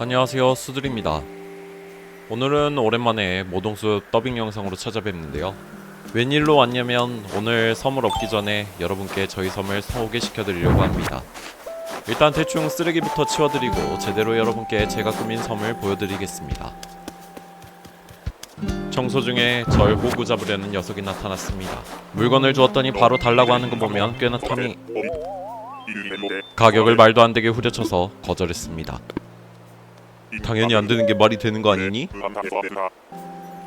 안녕하세요 수들입니다. 오늘은 오랜만에 모동수 더빙 영상으로 찾아뵙는데요. 웬일로 왔냐면 오늘 섬을 얻기 전에 여러분께 저희 섬을 소개 시켜 드리려고 합니다. 일단 대충 쓰레기부터 치워드리고 제대로 여러분께 제가 꾸민 섬을 보여드리겠습니다. 청소 중에 절 호구 잡으려는 녀석이 나타났습니다. 물건을 주었더니 바로 달라고 하는 거 보면 꽤나 텀이 가격을 말도 안 되게 후려쳐서 거절했습니다 당연히 안 되는 게 말이 되는 거 아니니?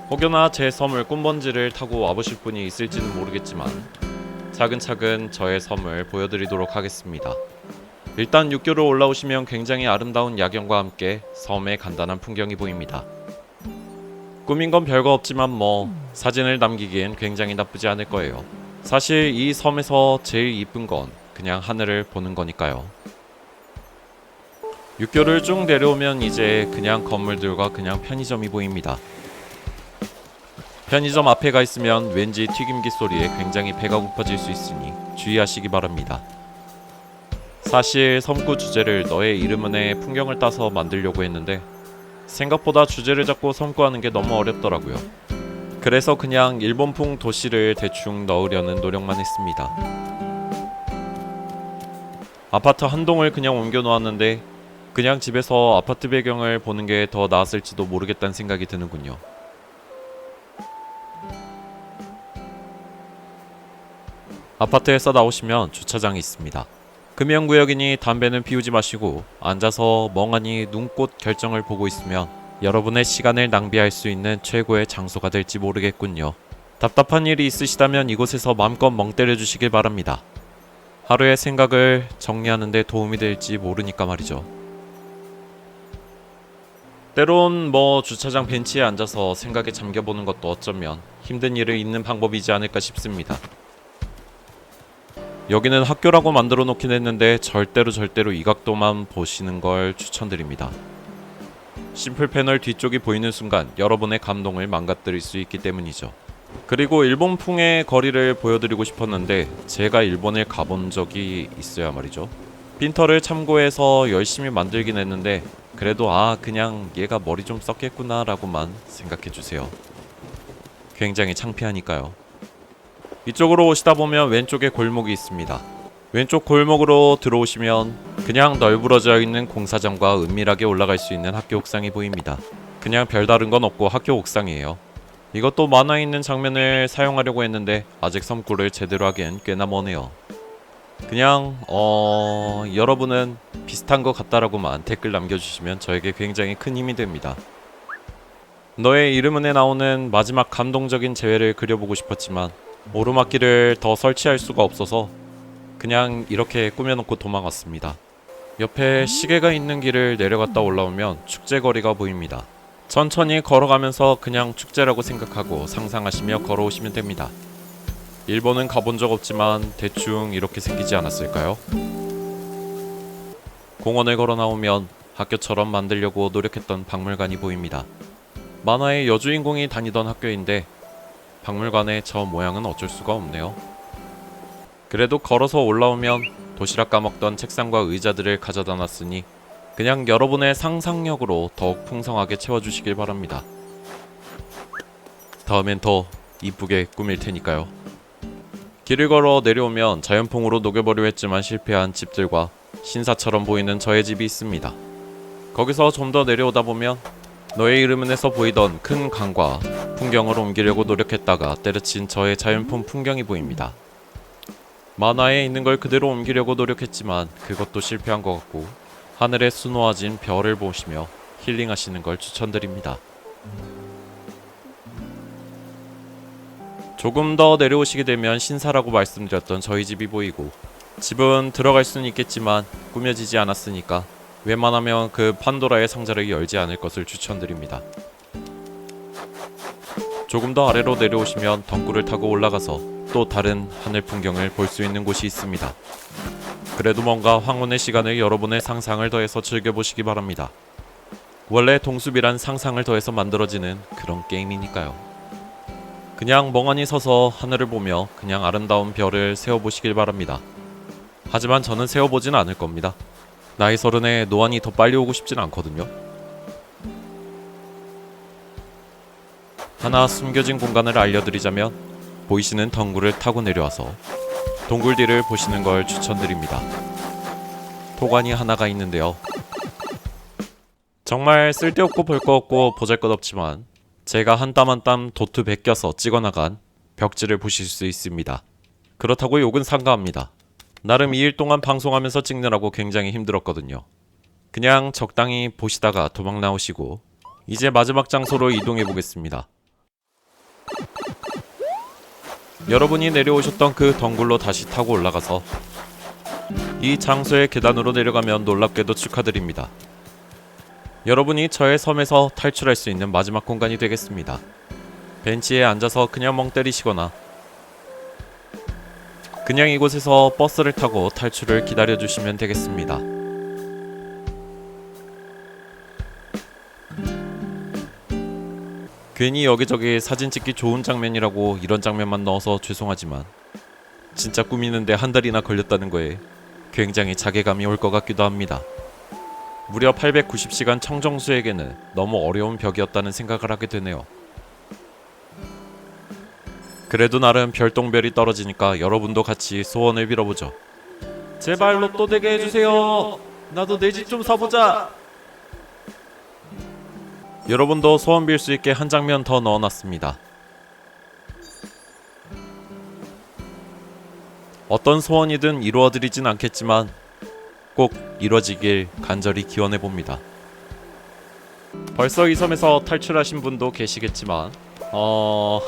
혹여나 제 섬을 꿈번지를 타고 와보실 분이 있을지는 모르겠지만 차근차근 저의 섬을 보여드리도록 하겠습니다. 일단 육교로 올라오시면 굉장히 아름다운 야경과 함께 섬의 간단한 풍경이 보입니다. 꾸민 건 별거 없지만 뭐 사진을 남기기엔 굉장히 나쁘지 않을 거예요. 사실 이 섬에서 제일 이쁜 건 그냥 하늘을 보는 거니까요. 육교를 쭉 내려오면 이제 그냥 건물들과 그냥 편의점이 보입니다. 편의점 앞에 가 있으면 왠지 튀김기 소리에 굉장히 배가 고파질 수 있으니 주의하시기 바랍니다. 사실 섬구 주제를 너의 이름은의 풍경을 따서 만들려고 했는데 생각보다 주제를 잡고 섬구하는 게 너무 어렵더라고요. 그래서 그냥 일본풍 도시를 대충 넣으려는 노력만 했습니다. 아파트 한 동을 그냥 옮겨 놓았는데 그냥 집에서 아파트 배경을 보는 게 더 나았을지도 모르겠다는 생각이 드는군요. 아파트에서 나오시면 주차장이 있습니다. 금연구역이니 담배는 피우지 마시고 앉아서 멍하니 눈꽃 결정을 보고 있으면 여러분의 시간을 낭비할 수 있는 최고의 장소가 될지 모르겠군요. 답답한 일이 있으시다면 이곳에서 마음껏 멍 때려 주시길 바랍니다. 하루의 생각을 정리하는 데 도움이 될지 모르니까 말이죠. 때론 뭐 주차장 벤치에 앉아서 생각에 잠겨보는 것도 어쩌면 힘든 일을 잊는 방법이지 않을까 싶습니다. 여기는 학교라고 만들어 놓긴 했는데 절대로 절대로 이 각도만 보시는 걸 추천드립니다. 심플 패널 뒤쪽이 보이는 순간 여러분의 감동을 망가뜨릴 수 있기 때문이죠. 그리고 일본풍의 거리를 보여드리고 싶었는데 제가 일본에 가본 적이 있어야 말이죠. 핀터를 참고해서 열심히 만들긴 했는데 그래도 아 그냥 얘가 머리 좀 썼겠구나 라고만 생각해 주세요. 굉장히 창피하니까요. 이쪽으로 오시다 보면 왼쪽에 골목이 있습니다. 왼쪽 골목으로 들어오시면 그냥 널브러져 있는 공사장과 은밀하게 올라갈 수 있는 학교 옥상이 보입니다. 그냥 별다른 건 없고 학교 옥상이에요. 이것도 만화에 있는 장면을 사용하려고 했는데 아직 섬구를 제대로 하기엔 꽤나 머네요. 그냥 어 여러분은 비슷한 것 같다라고만 댓글 남겨주시면 저에게 굉장히 큰 힘이 됩니다. 너의 이름은에 나오는 마지막 감동적인 재회를 그려보고 싶었지만 오르막길을 더 설치할 수가 없어서 그냥 이렇게 꾸며놓고 도망갔습니다. 옆에 시계가 있는 길을 내려갔다 올라오면 축제거리가 보입니다. 천천히 걸어가면서 그냥 축제라고 생각하고 상상하시며 걸어오시면 됩니다. 일본은 가본 적 없지만 대충 이렇게 생기지 않았을까요? 공원을 걸어 나오면 학교처럼 만들려고 노력했던 박물관이 보입니다. 만화의 여주인공이 다니던 학교인데 박물관의 저 모양은 어쩔 수가 없네요. 그래도 걸어서 올라오면 도시락 까먹던 책상과 의자들을 가져다 놨으니 그냥 여러분의 상상력으로 더욱 풍성하게 채워주시길 바랍니다. 다음엔 더 이쁘게 꾸밀 테니까요. 길을 걸어 내려오면 자연풍으로 녹여버려 했지만 실패한 집들과 신사처럼 보이는 저의 집이 있습니다. 거기서 좀 더 내려오다 보면 너의 이름은에서 보이던 큰 강과 풍경을 옮기려고 노력했다가 때려친 저의 자연품 풍경이 보입니다. 만화에 있는 걸 그대로 옮기려고 노력했지만 그것도 실패한 것 같고 하늘에 수놓아진 별을 보시며 힐링하시는 걸 추천드립니다. 조금 더 내려오시게 되면 신사라고 말씀드렸던 저희 집이 보이고 집은 들어갈 수는 있겠지만 꾸며지지 않았으니까 웬만하면 그 판도라의 상자를 열지 않을 것을 추천드립니다. 조금 더 아래로 내려오시면 덩굴을 타고 올라가서 또 다른 하늘 풍경을 볼 수 있는 곳이 있습니다. 그래도 뭔가 황혼의 시간을 여러분의 상상을 더해서 즐겨보시기 바랍니다. 원래 동숲이란 상상을 더해서 만들어지는 그런 게임이니까요. 그냥 멍하니 서서 하늘을 보며 그냥 아름다운 별을 세어보시길 바랍니다. 하지만 저는 세어 보진 않을 겁니다. 나이 서른에 노안이 더 빨리 오고 싶진 않거든요. 하나 숨겨진 공간을 알려드리자면 보이시는 덩굴을 타고 내려와서 동굴 뒤를 보시는 걸 추천드립니다. 토관이 하나가 있는데요. 정말 쓸데없고 볼것 없고 보잘것없지만 제가 한 땀 한 땀 도트 베껴서 찍어나간 벽지를 보실 수 있습니다. 그렇다고 욕은 상가합니다. 나름 2일 동안 방송하면서 찍느라고 굉장히 힘들었거든요. 그냥 적당히 보시다가 도망 나오시고 이제 마지막 장소로 이동해 보겠습니다. 여러분이 내려오셨던 그 덩굴로 다시 타고 올라가서 이 장소의 계단으로 내려가면 놀랍게도 축하드립니다. 여러분이 저의 섬에서 탈출할 수 있는 마지막 공간이 되겠습니다. 벤치에 앉아서 그냥 멍 때리시거나 그냥 이곳에서 버스를 타고 탈출을 기다려 주시면 되겠습니다. 괜히 여기저기 사진 찍기 좋은 장면이라고 이런 장면만 넣어서 죄송하지만 진짜 꾸미는데 한 달이나 걸렸다는 거에 굉장히 자괴감이 올 것 같기도 합니다. 무려 890시간 청정수에게는 너무 어려운 벽이었다는 생각을 하게 되네요. 그래도 나름 별똥별이 떨어지니까 여러분도 같이 소원을 빌어보죠. 제발 로또 되게 해주세요. 나도 내 집 좀 사보자. 여러분도 소원 빌 수 있게 한 장면 더 넣어놨습니다. 어떤 소원이든 이루어드리진 않겠지만 꼭 이뤄지길 간절히 기원해 봅니다. 벌써 이 섬에서 탈출하신 분도 계시겠지만 어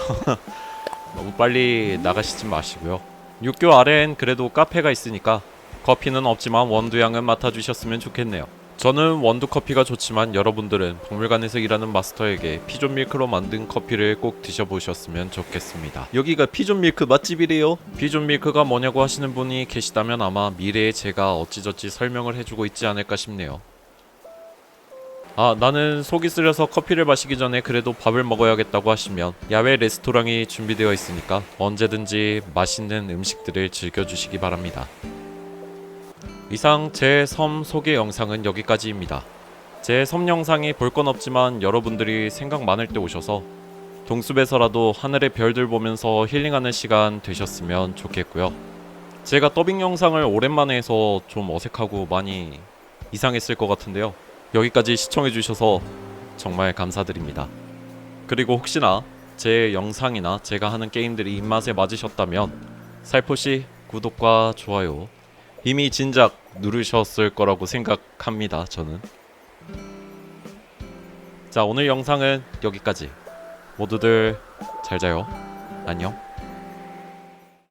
너무 빨리 나가시지 마시고요. 육교 아래엔 그래도 카페가 있으니까 커피는 없지만 원두향은 맡아주셨으면 좋겠네요. 저는 원두 커피가 좋지만 여러분들은 박물관에서 일하는 마스터에게 피존 밀크로 만든 커피를 꼭 드셔보셨으면 좋겠습니다. 여기가 피존 밀크 맛집이래요. 피존 밀크가 뭐냐고 하시는 분이 계시다면 아마 미래에 제가 어찌저찌 설명을 해주고 있지 않을까 싶네요. 아 나는 속이 쓰려서 커피를 마시기 전에 그래도 밥을 먹어야겠다고 하시면 야외 레스토랑이 준비되어 있으니까 언제든지 맛있는 음식들을 즐겨주시기 바랍니다. 이상 제 섬 소개 영상은 여기까지입니다. 제 섬 영상이 볼 건 없지만 여러분들이 생각 많을 때 오셔서 동숲에서라도 하늘의 별들 보면서 힐링하는 시간 되셨으면 좋겠고요. 제가 더빙 영상을 오랜만에 해서 좀 어색하고 많이 이상했을 것 같은데요. 여기까지 시청해주셔서 정말 감사드립니다. 그리고 혹시나 제 영상이나 제가 하는 게임들이 입맛에 맞으셨다면 살포시 구독과 좋아요 이미 진작 누르셨을 거라고 생각합니다. 저는. 자, 오늘 영상은 여기까지. 모두들 잘 자요. 안녕.